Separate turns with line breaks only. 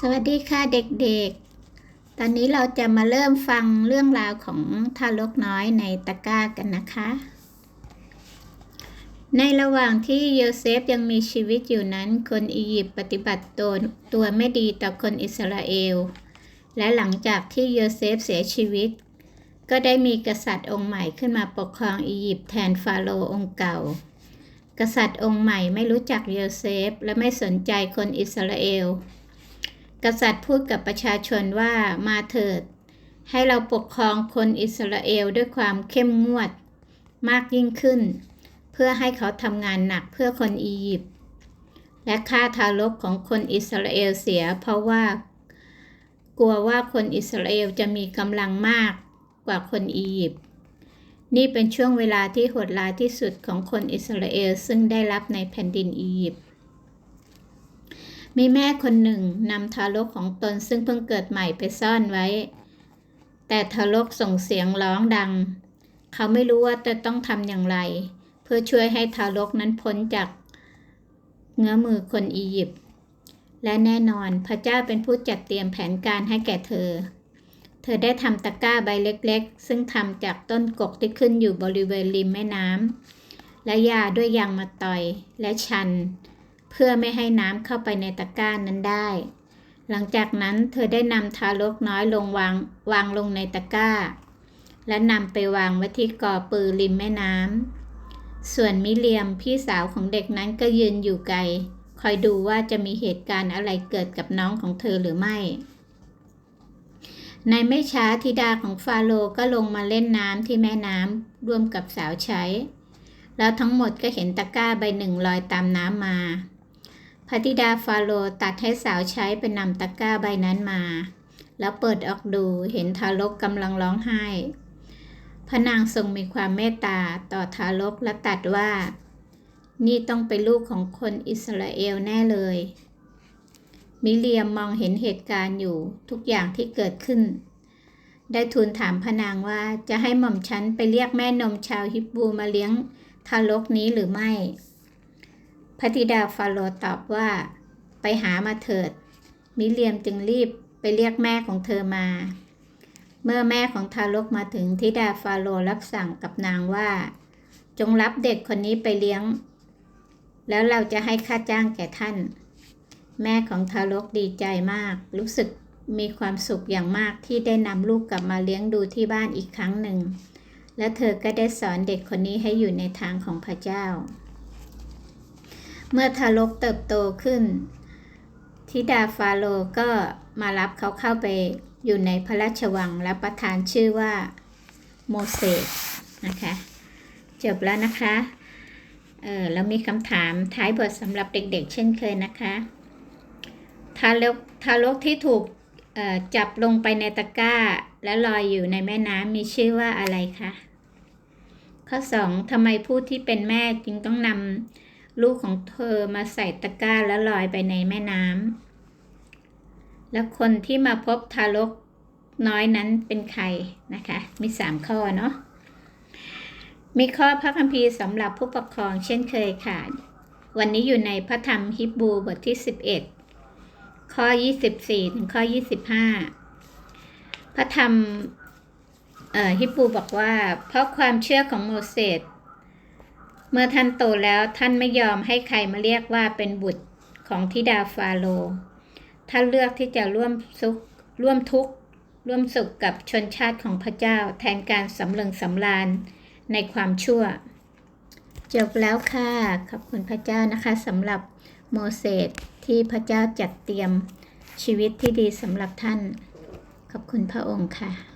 สวัสดีค่ะเด็กๆ ตอนนี้เราจะมาเริ่มฟังเรื่องราวของทารกน้อยในตะกร้ากันนะคะ ในระหว่างที่โยเซฟยังมีชีวิตอยู่นั้น คนอียิปต์ปฏิบัติตัวตัวไม่ดีต่อคนอิสราเอล และหลังจากที่โยเซฟเสียชีวิต ก็ได้มีกษัตริย์องค์ใหม่ขึ้นมาปกครองอียิปต์แทนฟาโรห์องค์เก่ากษัตริย์องค์ใหม่ไม่รู้จักโยเซฟและไม่สนใจคนอิสราเอล กษัตริย์พูดกับประชาชนว่ามาเถิด ให้เราปกครองคนอิสราเอลด้วยความเข้มงวด มากยิ่งขึ้น เพื่อให้เขาทำงานหนักเพื่อคนอียิปต์และฆ่าทารกของคนอิสราเอลเสีย เพราะว่า กลัวว่าคนอิสราเอลจะมีกำลังมากกว่าคนอียิปต์นี่เป็นช่วงเวลาที่โหดร้ายที่สุดของคนอิสราเอลซึ่งได้รับในแผ่นดินอียิปต์ มีแม่คนหนึ่งนำทารกของตนซึ่งเพิ่งเกิดใหม่ไปซ่อนไว้ แต่ทารกส่งเสียงร้องดัง เขาไม่รู้ว่าจะต้องทำอย่างไร เพื่อช่วยให้ทารกนั้นพ้นจากเงื้อมือคนอียิปต์และแน่นอนพระเจ้าเป็นผู้จัดเตรียมแผนการให้แก่เธอ เธอได้ทำตะกร้าใบเล็กๆ ซึ่งทำจากต้นกกที่ขึ้นอยู่บริเวณริมแม่น้ำและยาด้วยยางมาต่อยและชัน เพื่อไม่ให้น้ำเข้าไปในตะกร้านั้นได้ หลังจากนั้นเธอได้นำทารกน้อยลงวางวางลงในตะกร้า และนำไปวางไว้ที่กอปือริมแม่น้ำ ส่วนมิเลียมพี่สาวของเด็กนั้นก็ยืนอยู่ไกล คอยดูว่าจะมีเหตุการณ์อะไรเกิดกับน้องของเธอหรือไม่ ในไม่ช้าธิดาของฟาโรก็ลงมาเล่นน้ำที่แม่น้ำร่วมกับสาวใช้แล้วทั้งหมดก็เห็นตะกร้าใบหนึ่งลอยตามน้ำมา พระธิดาฟาโรตัดให้สาวใช้ไปนำตะกร้าใบนั้นมา แล้วเปิดออกดูเห็นทารกกำลังร้องไห้ พระนางทรงมีความเมตตาต่อทารกและตัดว่า นี่ต้องเป็นลูกของคนอิสราเอลแน่เลย มิเลียมมองเห็นเหตุการณ์อยู่ทุกอย่างที่เกิดขึ้น ได้ทูลถามพระนางว่าจะให้หม่อมฉันไปเรียกแม่นมชาวฮิบบูมาเลี้ยงทารกนี้หรือไม่ พระธิดาฟาโรตอบว่า ไปหามาเถิด มิเลียมจึงรีบไปเรียกแม่ของเธอมา เมื่อแม่ของทารกมาถึงธิดาฟาโรรับสั่งกับนางว่า จงรับเด็กคนนี้ไปเลี้ยง แล้วเราจะให้ค่าจ้างแก่ท่าน แม่ของทารกดีใจมาก รู้สึกมีความสุขอย่างมากที่ได้นำลูกกลับมาเลี้ยงดูที่บ้านอีกครั้งหนึ่ง และเธอก็ได้สอนเด็กคนนี้ให้อยู่ในทางของพระเจ้า เมื่อทารกเติบโตขึ้นทิดาฟาโรก็มารับเขาเข้าไปอยู่ในพระราชวังและประทานชื่อว่าโมเสสนะคะ จบแล้วนะคะ เออแล้วมีคำถามท้ายบทสำหรับเด็กๆ เช่นเคยนะคะ ทารกทารกที่ถูกจับลงไปในตะกร้า และลอยอยู่ในแม่น้ำมีชื่อว่าอะไรคะ ข้อสองทำไมผู้ที่เป็นแม่จึงต้องนำ ลูกของเธอมาใส่ตะกร้าแล้วลอยไปในแม่น้ำแล้วคนที่มาพบทารกน้อยนั้นเป็นใครนะคะ มีสามข้อเนาะมีข้อพระคัมภีร์สำหรับผู้ปกครองเช่นเคยค่ะ วันนี้อยู่ในพระธรรมฮิบรูบทที่ 11 ข้อ 24 ถึงข้อ 25 พระธรรมฮิบรูบอกว่า เพราะความเชื่อของโมเสส เมื่อท่านโตแล้วท่านไม่ยอมให้ใครมาเรียกว่าเป็นบุตรของธิดาฟาโรท่านเลือกที่จะร่วมสุขร่วมทุกข์ร่วมสุขกับชนชาติของพระเจ้าแทนการสำเริงสำราญในความชั่ว จบแล้วค่ะ ขอบคุณพระเจ้านะคะสำหรับโมเสสที่พระเจ้าจัดเตรียมชีวิตที่ดีสำหรับท่าน ขอบคุณพระองค์ค่ะ